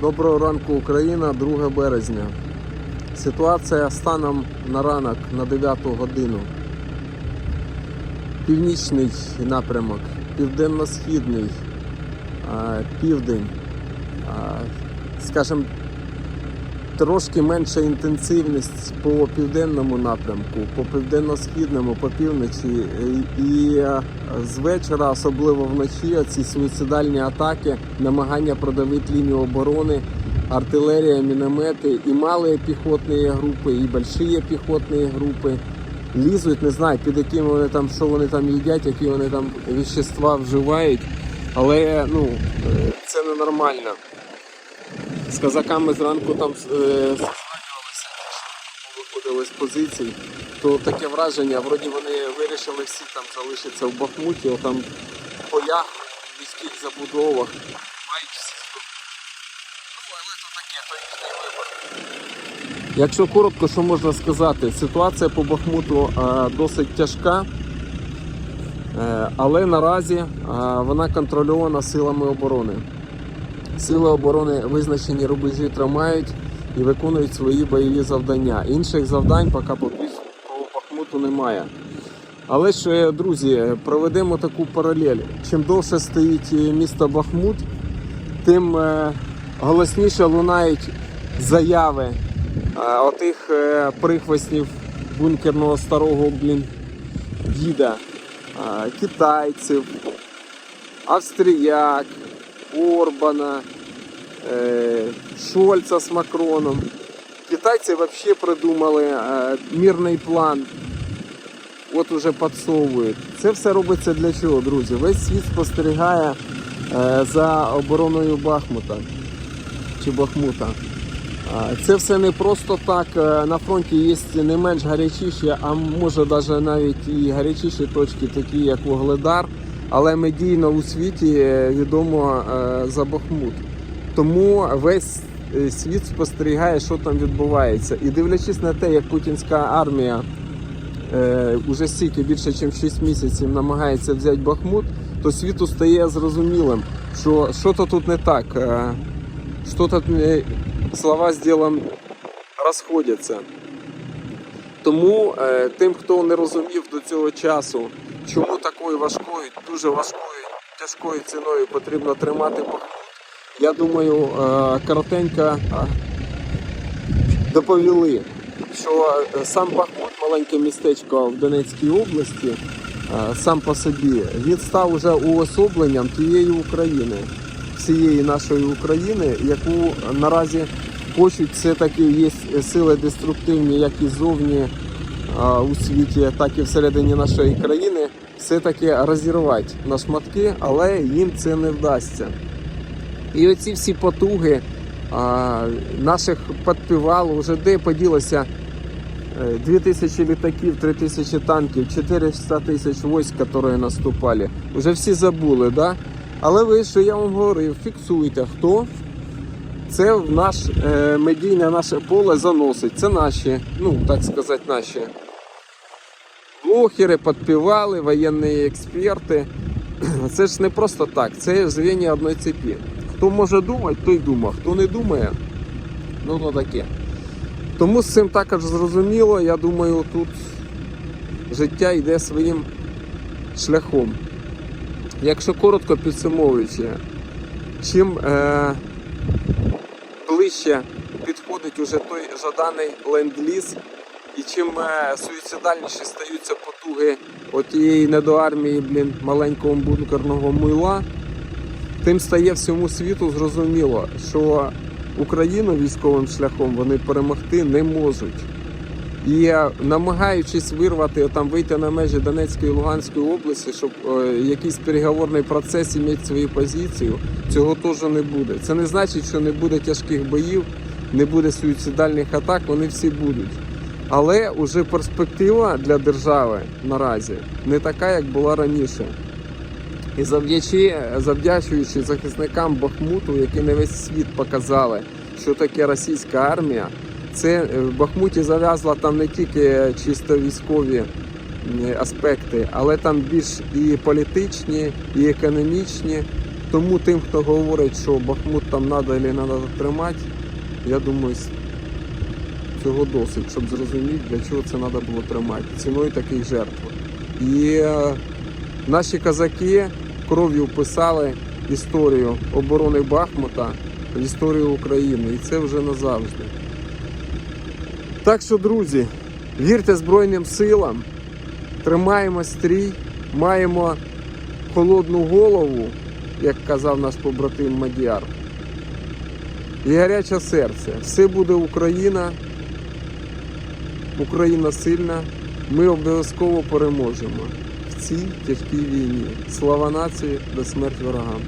Доброго ранку, Україна, 2 березня. Ситуація станом на ранок на 9 годину. Північний напрямок, південно-східний, південь, скажімо, трошки менша інтенсивність по південному напрямку, по південно-східному, по півночі. І, е, з вечора, особливо вночі, ці суїцидальні атаки, намагання продавити лінію оборони, артилерія, міномети, і малі піхотні групи, і великі піхотні групи. Лізуть, не знаю, під яким вони там, що вони там їдять, які вони там вещества вживають. Але ну, це ненормально з казаками зранку там е, созванювалися, виходили з позицій, то таке враження, вроді вони вирішили всі там залишитися в Бахмуті, там в полях, в міських забудовах, мають всі. Ну, але то таке, то їхній. Якщо коротко, що можна сказати, ситуація по Бахмуту е, досить тяжка. Е, Але наразі е, вона контрольована силами оборони. Сили оборони визначені рубежі тримають і виконують свої бойові завдання. Інших завдань поки по Бахмуту немає. Але ж, е, друзі, проведемо таку паралель. Чим довше стоїть е, місто Бахмут, тим е, голосніше лунають заяви отих прихвостнів бункерного старого блін, діда, китайців, австріяк, Орбана, е, Шольца з Макроном. Китайці взагалі придумали е, мирний план. От уже підсовують. Це все робиться для чого, друзі? Весь світ спостерігає е, за обороною Бахмута чи Бахмута. Це все не просто так. На фронті є не менш гарячіші, а може навіть і гарячіші точки, такі як Вугледар, але медійно у світі е, відомо е, за Бахмут. Тому весь е, світ спостерігає, що там відбувається. І дивлячись на те, як путінська армія е, уже стільки більше, ніж 6 місяців намагається взяти Бахмут, то світу стає зрозумілим, що що-то тут не так. Е, що-то не- слова з ділом розходяться. Тому тим, хто не розумів до цього часу, чому такою важкою, дуже важкою, тяжкою ціною потрібно тримати Бахмут, я думаю, е, коротенько е, доповіли, що е, сам Бахмут, маленьке містечко в Донецькій області, сам по собі, він став уже уособленням тієї України, всієї нашої України, яку наразі хочуть все-таки є сили деструктивні, як і зовні у світі, так і всередині нашої країни, все-таки розірвати на шматки, але їм це не вдасться. І оці всі потуги наших підпівал, вже де поділося е, 2000 літаків, 3000 танків, 400 тисяч військ, які наступали. Уже всі забули, да? Але ви, що я вам говорив, фіксуйте, хто це в наш е, медійне наше поле заносить. Це наші, ну так сказати, наші блогери, підпівали, воєнні експерти. Це ж не просто так, це звіння одної цепі. Хто може думати, той думає. Хто не думає, ну то таке. Тому з цим також зрозуміло, я думаю, тут життя йде своїм шляхом. Якщо коротко підсумовуючи, чим е, ближче підходить уже той жаданий ленд-ліз, і чим е, суїцидальніші стаються потуги отієї недоармії, блін, маленького бункерного мила, тим стає всьому світу зрозуміло, що Україну військовим шляхом вони перемогти не можуть. І намагаючись вирвати, там вийти на межі Донецької і Луганської області, щоб е, якийсь переговорний процес мати свою позицію, цього теж не буде. Це не значить, що не буде тяжких боїв, не буде суїцидальних атак, вони всі будуть. Але вже перспектива для держави наразі не така, як була раніше. І завдячи, завдячуючи захисникам Бахмуту, які на весь світ показали, що таке російська армія, це е, в Бахмуті зав'язла там не тільки чисто військові аспекти, але там більш і політичні, і економічні, Тому тим, хто говорить, що Бахмут там треба і не треба тримати, я думаю, цього досить, щоб зрозуміти, для чого це треба було тримати. Ціною таких жертв. І е, наші козаки кров'ю вписали історію оборони Бахмута в історію України. І це вже назавжди. Так що, друзі, вірте Збройним силам, тримаємо стрій, маємо холодну голову, як казав наш побратим Мадіар. І гаряче серце. Все буде Україна. Україна сильна. Ми обов'язково переможемо в цій тяжкій війні. Слава нації, до смерть ворогам!